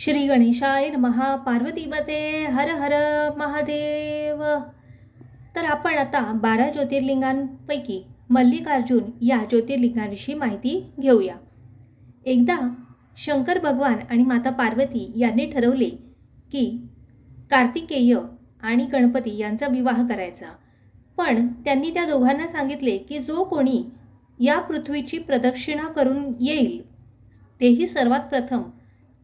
श्री गणेशाय महा पार्वतीपते हर हर महादेव. तर आपण आता बारा ज्योतिर्लिंगांपैकी मल्लिकार्जुन या ज्योतिर्लिंगाविषयी माहिती घेऊया. एकदा शंकर भगवान आणि माता पार्वती यांनी ठरवले की कार्तिकेय आणि गणपती यांचा विवाह करायचा. पण त्यांनी त्या दोघांना सांगितले की जो कोणी या पृथ्वीची प्रदक्षिणा करून येईल तेही सर्वात प्रथम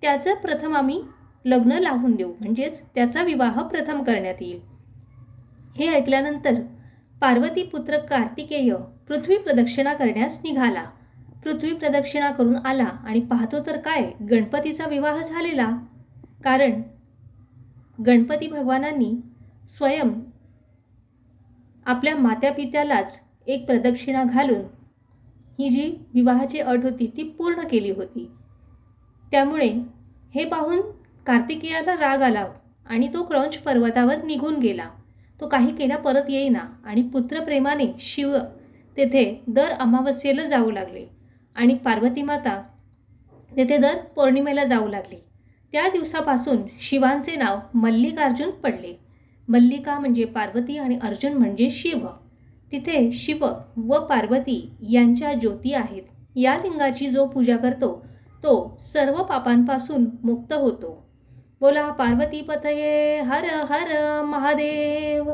त्याचं प्रथम आम्ही लग्न लावून देऊ. म्हणजेच त्याचा विवाह प्रथम करण्यात येईल. हे ऐकल्यानंतर पार्वती पुत्र कार्तिकेय पृथ्वी प्रदक्षिणा करण्यास निघाला. पृथ्वी प्रदक्षिणा करून आला आणि पाहतो तर काय गणपतीचा विवाह झालेला? कारण गणपती भगवानांनी स्वयं आपल्या मात्यापित्यालाच एक प्रदक्षिणा घालून ही जी विवाहाची अट होती ती पूर्ण केली होती. त्यामुळे हे पाहून कार्तिकेयाला राग आला आणि तो क्रौंच पर्वतावर निघून गेला. तो काही केला परत येईना आणि पुत्रप्रेमाने शिव तेथे दर अमावस्येला जाऊ लागले आणि पार्वती माता तेथे दर पौर्णिमेला जाऊ लागली. त्या दिवसापासून शिवांचे नाव मल्लिकार्जुन पडले. मल्लिका म्हणजे पार्वती आणि अर्जुन म्हणजे शिव. तिथे शिव व पार्वती यांच्या ज्योती आहेत. या लिंगाची जो पूजा करतो तो सर्व पापांपासून मुक्त होतो. बोला पार्वती पतये हर हर महादेव.